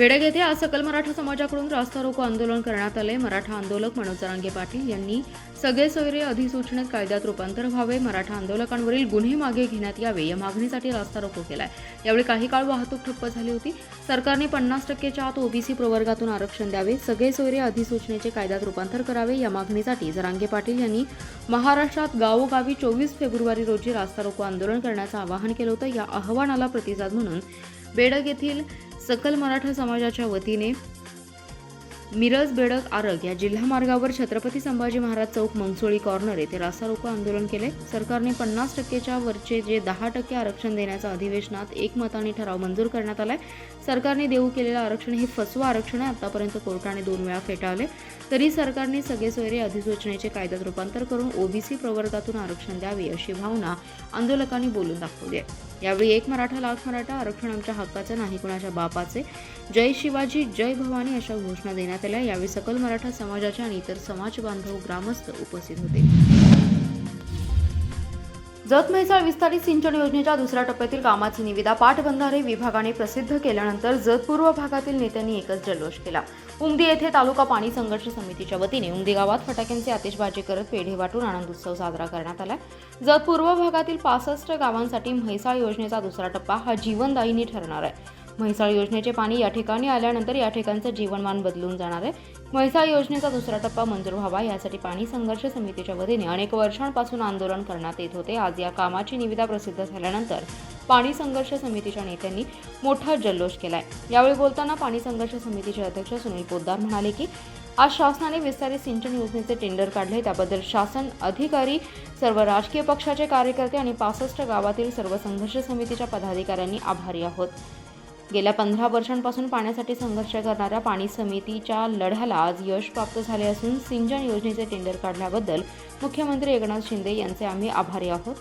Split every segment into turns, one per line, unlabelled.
बेडग येथे आज सकल मराठा समाजाकडून रास्ता रोको आंदोलन करण्यात आले. मराठा आंदोलक मनोज जरांगे पाटील यांनी सगळे सोयरे अधिसूचनेत कायद्यात रूपांतर व्हावे. मराठा आंदोलकांवरील गुन्हे मागे घेण्यात यावे. या मागणीसाठी रास्ता रोको केलाय. यावेळी काही काळ वाहतूक ठप्प झाली होती. सरकारने पन्नास टक्केच्या आत ओबीसी प्रवर्गातून आरक्षण द्यावे. सगळे सोयरे अधिसूचनेचे कायद्यात रूपांतर करावे. या मागणीसाठी जरांगे पाटील यांनी महाराष्ट्रात गावोगावी चोवीस फेब्रुवारी रोजी रास्ता रोको आंदोलन करण्याचं आवाहन केलं होतं. या आव्हानाला प्रतिसाद म्हणून बेडग येथील सकल मराठा समाजाच्या वतीने मिरज बेडक आरग या जिल्हा मार्गावर छत्रपती संभाजी महाराज चौक मंगसोळी कॉर्नर येथे रास्ता रोको आंदोलन केले. सरकारने पन्नास टक्केच्या वरचे जे दहा टक्के आरक्षण देण्याचा अधिवेशनात एकमताने ठराव मंजूर करण्यात आलाय. सरकारने देऊ केलेलं आरक्षण हे फसवा आरक्षण आहे. आतापर्यंत कोर्टाने दोन वेळा फेटाळले. तरी सरकारने सगळे सोयरे अधिसूचनेचे कायद्यात रूपांतर करून ओबीसी प्रवर्गातून आरक्षण द्यावे अशी भावना आंदोलकांनी बोलून दाखवली आहे. यावेळी एक मराठा लाख मराठा आरक्षण आमच्या हक्काचं नाही कुणाच्या बापाचे. जय शिवाजी जय भवानी अशा घोषणा देण्यात आल्या. यावेळी सकल मराठा समाजाच्या आणि इतर समाज बांधव ग्रामस्थ उपस्थित होते. जत म्हैसाळ विस्तारित सिंचन योजनेच्या दुसऱ्या टप्प्यातील कामाची निविदा पाटबंधारे विभागाने प्रसिद्ध केल्यानंतर जत पूर्व भागातील नेत्यांनी एकच जल्लोष केला. उमदी येथे तालुका पाणी संघर्ष समितीच्या वतीने उमदी गावात फटाक्यांची आतिषबाजी करत पेढे वाटून आनंद उत्सव साजरा करण्यात आला. जत पूर्व भागातील पासष्ट गावांसाठी म्हैसाळ योजनेचा दुसरा टप्पा हा जीवनदायीनी ठरणार आहे. म्हैसाळ योजनेचे पाणी या ठिकाणी आल्यानंतर या ठिकाणचं जीवनमान बदलून जाणार आहे. म्हैसाळ योजनेचा दुसरा टप्पा मंजूर व्हावा यासाठी पाणी संघर्ष समितीच्या वतीने अनेक वर्षांपासून आंदोलन करण्यात येत होते. आज या कामाची निविदा प्रसिद्ध झाल्यानंतर पाणी संघर्ष समितीच्या नेत्यांनी मोठा जल्लोष केलाय. यावेळी बोलताना पाणी संघर्ष समितीचे अध्यक्ष सुनील पोद्दार म्हणाले की आज शासनाने विस्तारित सिंचन योजनेचे टेंडर काढले. त्याबद्दल शासन अधिकारी सर्व राजकीय पक्षाचे कार्यकर्ते आणि पासष्ट गावातील सर्व संघर्ष समितीच्या पदाधिकाऱ्यांनी आभारी आहोत. गेल्या पंधरा वर्षांपासून पाण्यासाठी संघर्ष करणाऱ्या पाणी समितीच्या लढ्याला आज यश प्राप्त झाले असून सिंचन योजनेचे टेंडर काढल्याबद्दल मुख्यमंत्री एकनाथ शिंदे यांचे आम्ही आभारी आहोत.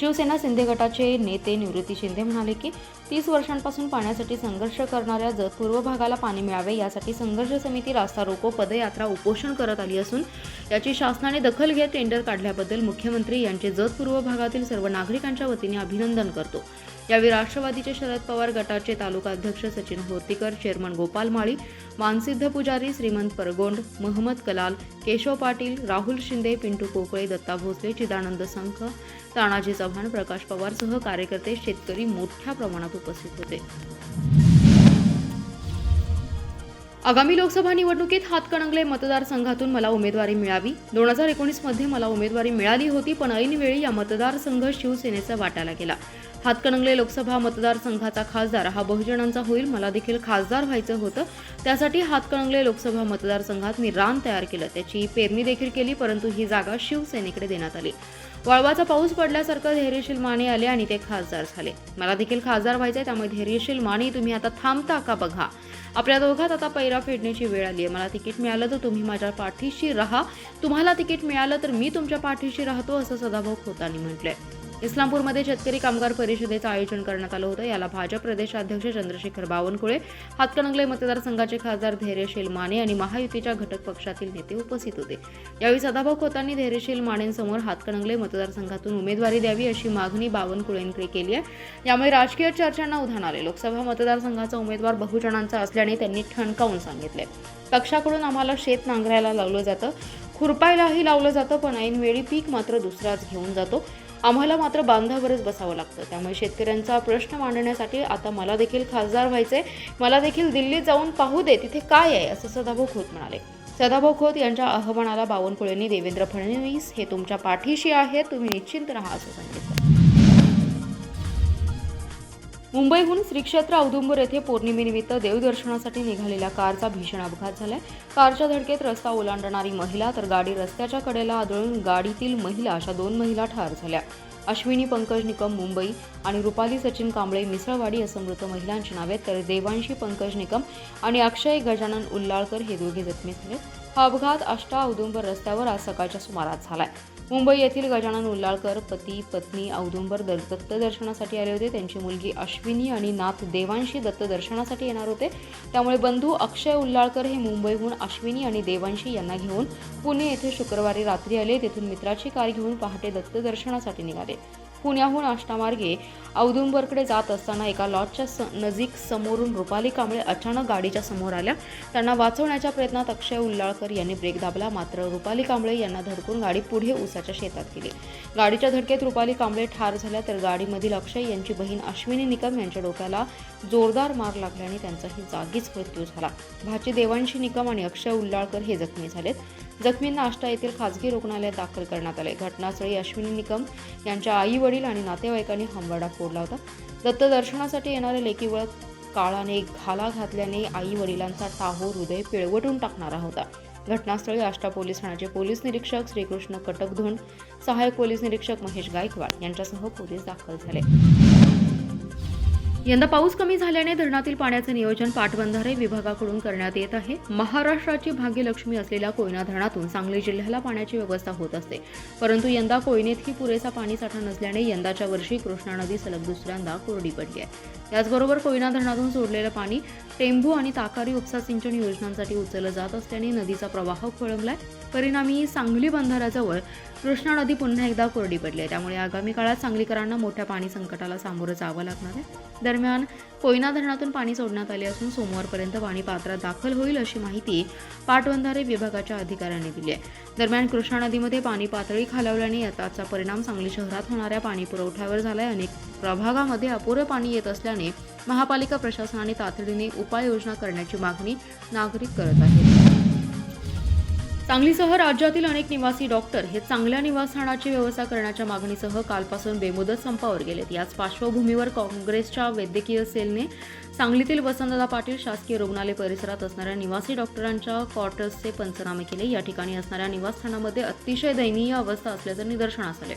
शिवसेना शिंदे गटाचे नेते निवृत्ती शिंदे म्हणाले की तीस वर्षांपासून पाण्यासाठी संघर्ष करणाऱ्या जत पूर्व भागाला पाणी मिळावे यासाठी संघर्ष समिती रास्ता रोको पदयात्रा उपोषण करत आली असून याची शासनाने दखल घेत टेंडर काढल्याबद्दल मुख्यमंत्री यांचे जत पूर्व भागातील सर्व नागरिकांच्या वतीने अभिनंदन करतो. यावेळी राष्ट्रवादीचे शरद पवार गटाचे तालुका अध्यक्ष सचिन होर्तीकर चेअरमन गोपाल माळी मानसिद्ध पुजारी श्रीमंत परगोंड महम्मद कलाल केशव पाटील राहुल शिंदे पिंटू कोकळे दत्ता भोसले चिदानंद संख तानाजी चव्हाण प्रकाश पवारसह कार्यकर्ते शेतकरी मोठ्या प्रमाणात उपस्थित होते. आगामी लोकसभा निवडणुकीत हातकणंगले मतदारसंघातून मला उमेदवारी मिळावी. दोन हजार एकोणीसमध्ये मला उमेदवारी मिळाली होती पण ऐनवेळी या मतदारसंघ शिवसेनेचा वाटाला गेला. हातकणंगले लोकसभा मतदारसंघाचा खासदार हा बहुजनांचा होईल मला देखील खासदार व्हायचं होतं. त्यासाठी हातकणंगले लोकसभा मतदारसंघात मी रान तयार केलं. त्याची पेरणी देखील केली परंतु ही जागा शिवसेनेकडे देण्यात आली. वळवाचा पाऊस पडल्यासारखं धैर्यशील माने आले आणि ते खासदार झाले. मला देखील खासदार व्हायचंय त्यामुळे धैर्यशील माने तुम्ही आता थांबता का बघा? आपल्या दोघात आता पैरा फेडण्याची वेळ आली आहे. मला तिकीट मिळालं तर तुम्ही माझ्या पाठीशी राहा. तुम्हाला तिकीट मिळालं तर मी तुमच्या पाठीशी राहतो असं सदाभाऊ खोतांनी म्हटलंय. इस्लामपूरमध्ये शेतकरी कामगार परिषदेचं आयोजन करण्यात आलं होतं. याला भाजप प्रदेशाध्यक्ष चंद्रशेखर बावनकुळे हातकणंगले मतदारसंघाचे खासदार धैर्यशील माने आणि महायुतीच्या घटक पक्षातील नेते उपस्थित होते. यावेळी सदाभाऊ खोतांनी धैर्यशील मानेंसमोर हातकणंगले मतदारसंघातून उमेदवारी द्यावी अशी मागणी बावनकुळेंकडे केली आहे. यामुळे राजकीय चर्चांना उधाण आले. लोकसभा मतदारसंघाचा उमेदवार बहुजनांचा असल्याने त्यांनी ठणकावून सांगितले. पक्षाकडून आम्हाला शेत नांगरायला लावलं जातं खुरपायलाही लावलं जातं पण ऐनवेळी पीक मात्र दुसराच घेऊन जातो. आम्हाला मात्र बांधावरच बसावं लागतं. त्यामुळे शेतकऱ्यांचा प्रश्न मांडण्यासाठी आता मला देखील खासदार व्हायचे मला देखील दिल्लीत जाऊन पाहू दे तिथे काय आहे असं सदाभाऊ खोत म्हणाले. सदाभाऊ खोत यांच्या आव्हानाला बावनकुळेंनी देवेंद्र फडणवीस हे तुमच्या पाठीशी आहेत. तुम्ही निश्चिंत राहा असं सांगितलं. मुंबईहून श्री क्षेत्र औदुंबर येथे पौर्णिमेनिमित्त देवदर्शनासाठी निघालेल्या कारचा भीषण अपघात झालाय. कारच्या धडकेत रस्ता ओलांडणारी महिला तर गाडी रस्त्याच्या कडेला आदळून गाडीतील महिला अशा दोन महिला ठार झाल्या. अश्विनी पंकज निकम मुंबई आणि रुपाली सचिन कांबळे मिसळवाडी असं मृत महिलांची नावे तर देवांशी पंकज निकम आणि अक्षय गजानन उल्लाळकर हे दोघे जखमी झाले. हा अपघात आष्टा औदुंबर रस्त्यावर आज सकाळच्या सुमारास झालाय. मुंबई येथील गजानन उल्लाळकर पती पत्नी औदुंबर दत्तदर्शनासाठी दत्त दर्शनासाठी आले होते. त्यांची मुलगी अश्विनी आणि नाथ देवांशी दत्तदर्शनासाठी येणार होते. त्यामुळे बंधू अक्षय उल्लाळकर हे मुंबईहून अश्विनी आणि देवांशी यांना घेऊन पुणे येथे शुक्रवारी रात्री आले. तेथून मित्राची कार घेऊन पहाटे दत्तदर्शनासाठी निघाले. पुण्याहून आष्टामार्गे औदुंबरकडे जात असताना एका लॉजच्या स नजीक समोरून रुपाली कांबळे अचानक गाडीच्या समोर आल्या. त्यांना वाचवण्याच्या प्रयत्नात अक्षय उल्लाळकर यांनी ब्रेक दाबला. मात्र रुपाली कांबळे यांना धडकून गाडी पुढे ऊसाच्या शेतात गेली. गाडीच्या धडकेत रुपाली कांबळे ठार झाल्या तर गाडीमधील अक्षय यांची बहीण अश्विनी निकम यांच्या डोक्याला जोरदार मार लागल्याने त्यांचाही जागीच मृत्यू झाला. भाची देवांशी निकम आणि अक्षय उल्लाळकर हे जखमी झालेत. जखमींना आष्टा येथील खासगी रुग्णालयात दाखल करण्यात आले. घटनास्थळी अश्विनी निकम यांच्या आई वडील आणि नातेवाईकांनी हंबरडा फोडला होता. दत्त दर्शनासाठी येणाऱ्या लेकीवर काळाने घाला घातल्याने आई वडिलांचा टाहो हृदय पिळवटून टाकणारा होता. घटनास्थळी आष्टा पोलीस ठाण्याचे पोलीस निरीक्षक श्रीकृष्ण कटकधुंड सहाय्यक पोलीस निरीक्षक महेश गायकवाड यांच्यासह पोलीस दाखल झाले. यंदा पाऊस कमी झाल्याने धरणातील पाण्याचे नियोजन पाटबंधारे विभागाकडून करण्यात येत आहे. महाराष्ट्राची भाग्यलक्ष्मी असलेल्या कोयना धरणातून सांगली जिल्ह्याला पाण्याची व्यवस्था होत असते. परंतु यंदा कोयनेतही पुरेसा पाणीसाठा नसल्याने यंदाच्या वर्षी कृष्णा नदी सलग दुसऱ्यांदा कोरडी पडली आहे. याचबरोबर कोयना धरणातून सोडलेलं पाणी टेंभू आणि ताकारी उपसा सिंचन योजनांसाठी उचललं जात असल्याने नदीचा प्रवाह खोळंबलाय. परिणामी सांगली बंधाऱ्याजवळ कृष्णा नदी पुन्हा एकदा कोरडी पडली आहे. त्यामुळे आगामी काळात सांगलीकरांना मोठ्या पाणी संकटाला सामोरं जावं लागणार आहे. दरम्यान कोयना धरणातून पाणी सोडण्यात आले असून सोमवारपर्यंत पाणी पात्रात दाखल होईल अशी माहिती पाटबंधारे विभागाच्या अधिकाऱ्यांनी दिली आहे. दरम्यान कृष्णा नदीमध्ये पाणी पातळी खालावल्याने याचा परिणाम सांगली शहरात होणाऱ्या पाणी पुरवठ्यावर झालाय. अनेक प्रभागामध्ये अपुरे पाणी येत असल्याने महापालिका प्रशासनाने तातडीने उपाययोजना करण्याची मागणी नागरिक करत आहेत. सांगलीसह राज्यातील अनेक निवासी डॉक्टर हे चांगल्या निवासस्थानाची व्यवस्था करण्याच्या मागणीसह कालपासून बेमुदत संपावर गेलेत. याच पार्श्वभूमीवर काँग्रेसच्या वैद्यकीय सेलने सांगलीतील वसंतदादा पाटील शासकीय रुग्णालय परिसरात असणाऱ्या निवासी डॉक्टरांच्या क्वार्टर्सचे पंचनामे केले. या ठिकाणी असणाऱ्या निवासस्थानामध्ये अतिशय दयनीय अवस्था असल्याचं निदर्शनास आले.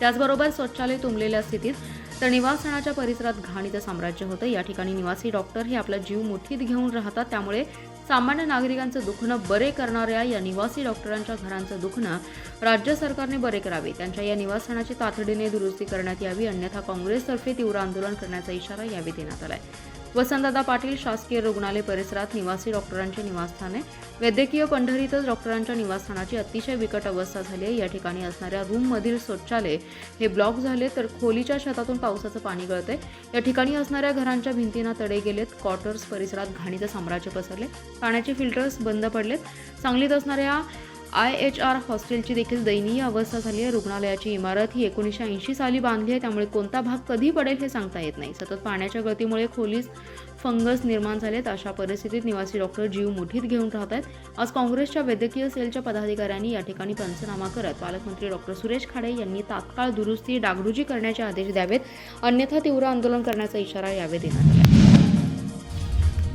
त्याचबरोबर स्वच्छालय तुंबलेल्या स्थितीत तर निवासस्थानाच्या परिसरात घाणीचं साम्राज्य होतं. या ठिकाणी निवासी डॉक्टर हे आपला जीव मुठीत घेऊन राहतात. त्यामुळे सामान्य नागरिकांचं दुखणं बरे करणाऱ्या या निवासी डॉक्टरांच्या घरांचं दुखणं राज्य सरकारने बरे करावे. त्यांच्या या निवासस्थानाची तातडीने दुरुस्ती करण्यात यावी अन्यथा काँग्रेसतर्फे तीव्र आंदोलन करण्याचा इशारा यावेळी देण्यात आलाय. वसंतदादा पाटील शासकीय रुग्णालय परिसरात निवासी डॉक्टरांचे निवासस्थान आहे वैद्यकीय पंढरीतच डॉक्टरांच्या निवासस्थानाची अतिशय बिकट अवस्था झाली आहे. या ठिकाणी असणाऱ्या रूममधील शौचालय हे ब्लॉक झाले तर खोलीच्या छतातून पावसाचं पाणी गळतंय. या ठिकाणी असणाऱ्या घरांच्या भिंतींना तडे गेलेत. क्वार्टर्स परिसरात घाणीचं साम्राज्य पसरले. पाण्याचे फिल्टर्स बंद पडलेत. सांगलीत असणाऱ्या आय एच आर हॉस्टेलची देखील दयनीय अवस्था झाली आहे. रुग्णालयाची इमारत ही एकोणीसशे ऐंशी साली बांधली आहे. त्यामुळे कोणता भाग कधी पडेल हे सांगता येत नाही. सतत पाण्याच्या गळतीमुळे खोलीस फंगस निर्माण झालेत. अशा परिस्थितीत निवासी डॉक्टर जीव मुठीत घेऊन राहत आहेत आज काँग्रेसच्या वैद्यकीय सेलच्या पदाधिकाऱ्यांनी या ठिकाणी पंचनामा करत पालकमंत्री डॉक्टर सुरेश खाडे यांनी तात्काळ दुरुस्ती डागडुजी करण्याचे आदेश द्यावेत. अन्यथा तीव्र आंदोलन करण्याचा इशारा यावेळी देण्यात आला.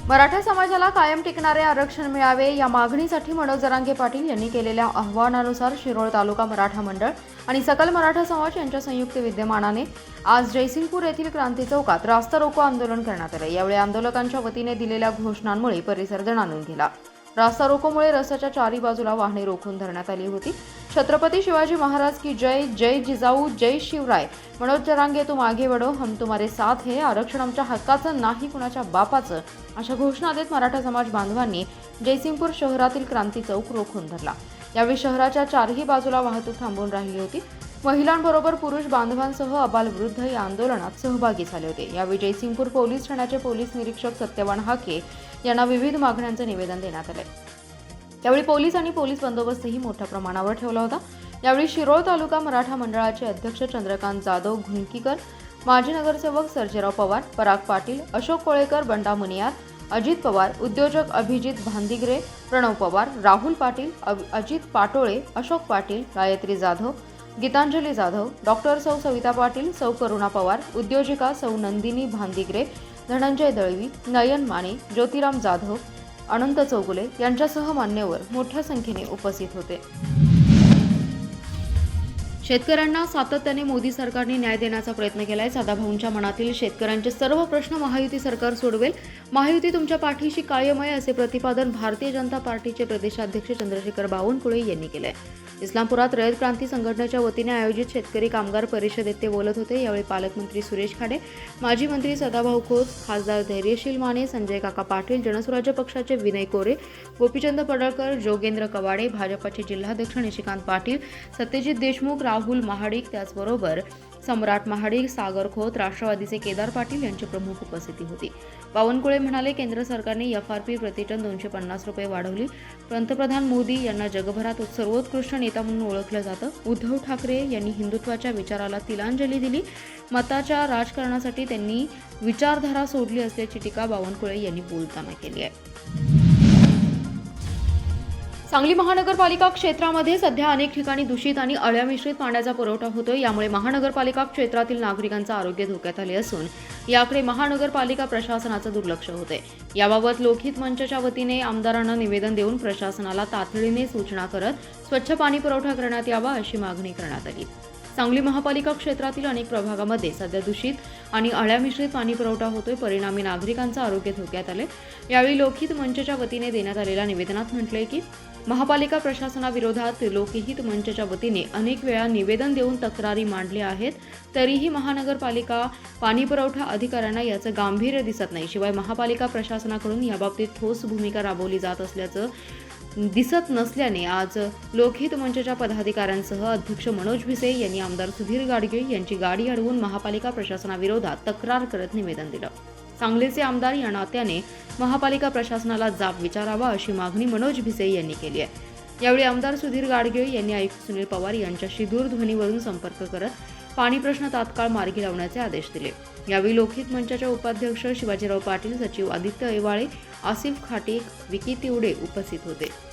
मराठा समाजाला कायम टिकणारे आरक्षण मिळावे या मागणीसाठी मनोज जरांगे पाटील यांनी केलेल्या आव्हानानुसार शिरोळ तालुका मराठा मंडळ आणि सकल मराठा समाज यांच्या संयुक्त विद्यमानाने आज जयसिंगपूर येथील क्रांती चौकात रास्ता रोको आंदोलन करण्यात आले. यावेळी आंदोलकांच्या वतीने दिलेल्या घोषणांमुळे परिसर दणानून गेला. रास्ता रोकोमुळे रस्त्याच्या चारी बाजूला वाहने रोखून धरण्यात आली होती. छत्रपती शिवाजी महाराज की जय जय जिजाऊ जय शिवराय. मनोज जरांगे तू मागे वडो हम तुम्हारे साथ हे. आरक्षण आमच्या हक्काचं नाही कुणाच्या बापाचं. अशा घोषणा देत मराठा समाज बांधवांनी जयसिंगपूर शहरातील क्रांती चौक रोखून धरला. यावेळी शहराच्या चारही बाजूला वाहतूक थांबून राहिली होती. महिलांबरोबर पुरुष बांधवांसह अबालवृद्ध या आंदोलनात सहभागी झाले होते. यावेळी जयसिंगपूर पोलीस ठाण्याचे पोलीस निरीक्षक सत्यवान हाके यांना विविध मागण्यांचे निवेदन देण्यात आले. यावेळी पोलीस आणि पोलीस बंदोबस्तही मोठ्या प्रमाणावर ठेवला होता. यावेळी शिरोळ तालुका मराठा मंडळाचे अध्यक्ष चंद्रकांत जाधव घुंकीकर माजी नगरसेवक सर्जेराव पवार पराग पाटील अशोक कोळेकर बंडा मुनियार अजित पवार उद्योजक अभिजित भांदिगरे प्रणव पवार राहुल पाटील अजित पाटोळे अशोक पाटील गायत्री जाधव गीतांजली जाधव डॉक्टर सौ सविता पाटील सौ करुणा पवार उद्योजिका सौ नंदिनी भांदिग्रे धनंजय दळवी नयन माने ज्योतिराम जाधव अनंत चौगुले यांच्यासह मान्यवर मोठ्या संख्येने उपस्थित होते. शेतकऱ्यांना सातत्याने मोदी सरकारने न्याय देण्याचा प्रयत्न केलाय. सदाभाऊंच्या मनातील शेतकऱ्यांचे सर्व प्रश्न महायुती सरकार सोडवेल. महायुती तुमच्या पाठीशी कायम आहे असे प्रतिपादन भारतीय जनता पार्टीचे प्रदेशाध्यक्ष चंद्रशेखर बावनकुळे यांनी केलं आहे इस्लामपुरात रयत क्रांती संघटनेच्या वतीने आयोजित शेतकरी कामगार परिषदेत ते बोलत होते. यावेळी पालकमंत्री सुरेश खाडे माजी मंत्री सदाभाऊ खोत खासदार धैर्यशील माने संजय काका पाटील जनसुराज्य पक्षाचे विनय कोरे गोपीचंद पडळकर जोगेंद्र कवाडे भाजपाचे जिल्हाध्यक्ष निशिकांत पाटील सत्यजित देशमुख राहुल महाडिक त्याचबरोबर सम्राट महाडिक सागर खोत राष्ट्रवादीचे केदार पाटील यांची प्रमुख उपस्थिती होती. बावनकुळे म्हणाले केंद्र सरकारने एफ आर पी प्रतिटन दोनशे पन्नास रुपये वाढवली. पंतप्रधान मोदी यांना जगभरात सर्वोत्कृष्ट नेता म्हणून ओळखलं जातं. उद्धव ठाकरे यांनी हिंदुत्वाच्या विचाराला तिलांजली दिली. मताच्या राजकारणासाठी त्यांनी विचारधारा सोडली असल्याची टीका बावनकुळे यांनी बोलताना केली आहे. सांगली महानगरपालिका क्षेत्रामध्ये सध्या अनेक ठिकाणी दूषित आणि अळ्या मिश्रित पाण्याचा पुरवठा होतोय. यामुळे महानगरपालिका क्षेत्रातील नागरिकांचं आरोग्य धोक्यात आले असून याकडे महानगरपालिका प्रशासनाचं दुर्लक्ष होते याबाबत लोकहित मंचच्या वतीने आमदारांना निवेदन देऊन प्रशासनाला तातडीने सूचना करत स्वच्छ पाणी पुरवठा करण्यात यावा अशी मागणी करण्यात आली. सांगली महापालिका क्षेत्रातील अनेक प्रभागामध्ये सध्या दूषित आणि अळ्या मिश्रित पाणी पुरवठा होतोय. परिणामी नागरिकांचं आरोग्य धोक्यात आले यावेळी लोकहित मंचच्या वतीने देण्यात आलेल्या निवेदनात म्हटलंय की महापालिका प्रशासनाविरोधात लोकहित मंचच्या वतीने अनेक वेळा निवेदन देऊन तक्रारी मांडल्या आहेत. तरीही महानगरपालिका पाणीपुरवठा अधिकाऱ्यांना याचं गांभीर्य दिसत नाही. शिवाय महापालिका प्रशासनाकडून याबाबतीत ठोस भूमिका राबवली जात असल्याचं दिसत नसल्याने आज लोकहित मंचच्या पदाधिकाऱ्यांसह अध्यक्ष मनोज भिसे यांनी आमदार सुधीर गाडगे यांची गाडी अडवून महापालिका प्रशासनाविरोधात तक्रार करत निवेदन दिलं. सांगलीचे आमदार या नात्याने महापालिका प्रशासनाला जाब विचारावा अशी मागणी मनोज भिसे यांनी केली आहे. यावेळी आमदार सुधीर गाडगे यांनी आयुक्त सुनील पवार यांच्याशी दूरध्वनीवरून संपर्क करत पाणी प्रश्न तात्काळ मार्गी लावण्याचे आदेश दिले. यावेळी लोकहित मंचाच्या उपाध्यक्ष शिवाजीराव पाटील सचिव आदित्य ऐवाळे आसिफ खाटे विकी तिवडे उपस्थित होते.